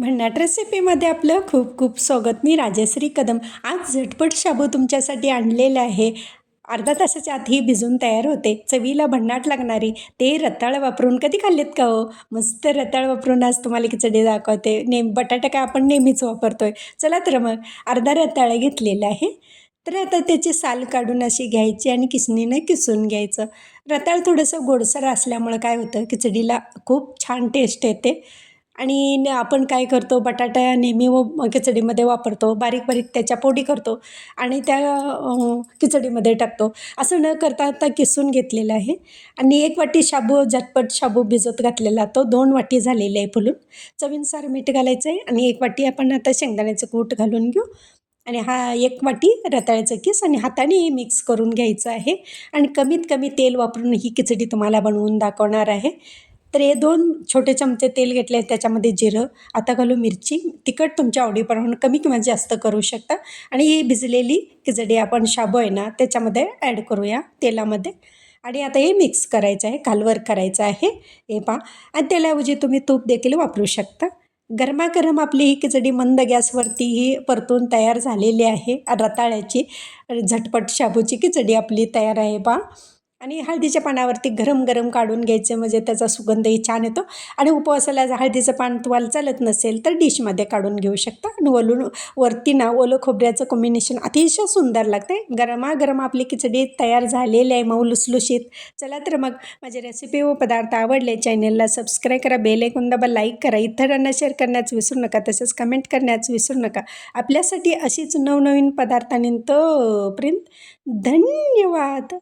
भन्नाट रेसिपीमध्ये आपलं खूप खूप स्वागत. मी राजश्री कदम. आज झटपट शाबू तुमच्यासाठी आणलेलं आहे. अर्धा तासाच्या आत ही भिजून तयार होते. चवीला भन्नाट लागणारी. ते रताळ वापरून कधी खाल्लेत का हो? मस्त रताळ वापरून आज तुम्हाला खिचडी दाखवते. नेम बटाटा काय आपण नेहमीच वापरतो आहे चला तर मग अर्धा रताळ घेतलेला आहे. तर आता त्याची साल काढून अशी घ्यायची आणि किसणीनं किसून घ्यायचं. रताळ थोडंसं गोडसर असल्यामुळं काय होतं? खिचडीला खूप छान टेस्ट येते. आणि आपण काय करतो बटाटा नेहमी व खिचडीमध्ये वापरतो बारीक बारीक त्याच्या पोडी करतो आणि त्या खिचडीमध्ये टाकतो. असं न करता आता किसून घेतलेलं आहे. आणि एक वाटी शाबू झटपट शाबू भिजत घातलेला तो दोन वाटी झालेले आहे फुलून. चवीनुसार मीठ घालायचं आहे आणि एक वाटी आपण आता शेंगदाण्याचं कूट घालून घेऊ. आणि हा एक वाटी रताळ्याचं किस आणि हाताने मिक्स करून घ्यायचं आहे. आणि कमीत कमी तेल वापरून ही खिचडी तुम्हाला बनवून दाखवणार आहे. तर हे दोन छोटे चमचे तेल घेतले आहेत त्याच्यामध्ये जिरं आता घालू मिरची. तिखट तुमच्या आवडीप्रमाणे कमी किंवा जास्त करू शकता. आणि ही भिजलेली खिचडी आपण शाबू आहे ना त्याच्यामध्ये ॲड करूया तेलामध्ये. आणि आता हे मिक्स करायचं आहे कालवर करायचं आहे. हे पहा. आणि त्याच्याऐवजी तुम्ही तूप देखील वापरू शकता. गरमागरम आपली ही खिचडी मंद गॅसवरती ही परतून तयार झालेली आहे. रताळ्याची झटपट शाबूची खिचडी आपली तयार आहे पा आणि हळदीच्या पानावरती गरम गरम काढून घ्यायचं म्हणजे त्याचा सुगंधही छान येतो. आणि उपवासाला जर हळदीचं पान तुम्हाला चालत नसेल तर डिशमध्ये काढून घेऊ शकता. आणि वलून वरती ना ओलं खोबऱ्याचं कॉम्बिनेशन अतिशय सुंदर लागते गरमागरम आपली खिचडी तयार झालेली आहे मऊ लुसलुशीत. चला तर मग माझे रेसिपी व पदार्थ आवडले चॅनलला सबस्क्राईब करा बेल ऐकून दाबा लाईक करा. इतरांना शेअर करण्याचं विसरू नका तसेच कमेंट करण्यास विसरू नका. आपल्यासाठी अशीच नवनवीन पदार्थांनी तोपर्यंत धन्यवाद!